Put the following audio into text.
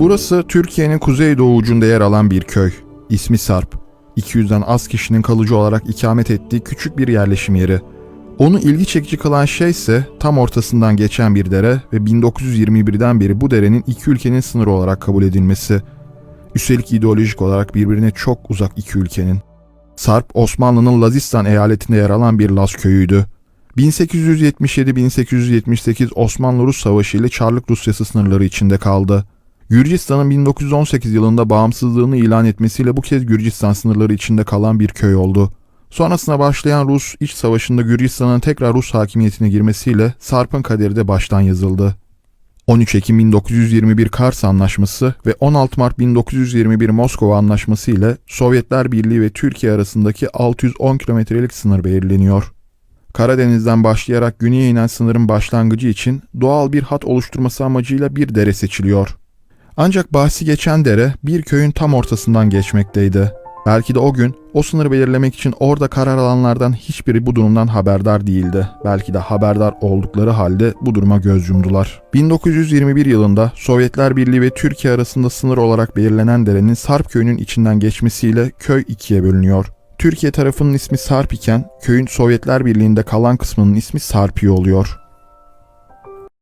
Burası Türkiye'nin kuzeydoğu ucunda yer alan bir köy. İsmi Sarp. 200'den az kişinin kalıcı olarak ikamet ettiği küçük bir yerleşim yeri. Onu ilgi çekici kılan şey ise tam ortasından geçen bir dere ve 1921'den beri bu derenin iki ülkenin sınırı olarak kabul edilmesi. Üstelik ideolojik olarak birbirine çok uzak iki ülkenin. Sarp, Osmanlı'nın Lazistan eyaletinde yer alan bir Laz köyüydü. 1877-1878 Osmanlı-Rus Savaşı ile Çarlık Rusyası sınırları içinde kaldı. Gürcistan'ın 1918 yılında bağımsızlığını ilan etmesiyle bu kez Gürcistan sınırları içinde kalan bir köy oldu. Sonrasında başlayan Rus iç savaşında Gürcistan'ın tekrar Rus hakimiyetine girmesiyle Sarp'ın kaderi de baştan yazıldı. 13 Ekim 1921 Kars Anlaşması ve 16 Mart 1921 Moskova Anlaşması ile Sovyetler Birliği ve Türkiye arasındaki 610 kilometrelik sınır belirleniyor. Karadeniz'den başlayarak güneye inen sınırın başlangıcı için doğal bir hat oluşturması amacıyla bir dere seçiliyor. Ancak bahsi geçen dere bir köyün tam ortasından geçmekteydi. Belki de o gün o sınırı belirlemek için orada karar alanlardan hiçbiri bu durumdan haberdar değildi. Belki de haberdar oldukları halde bu duruma göz yumdular. 1921 yılında Sovyetler Birliği ve Türkiye arasında sınır olarak belirlenen derenin Sarp köyünün içinden geçmesiyle köy ikiye bölünüyor. Türkiye tarafının ismi Sarp iken köyün Sovyetler Birliği'nde kalan kısmının ismi Sarpiye oluyor.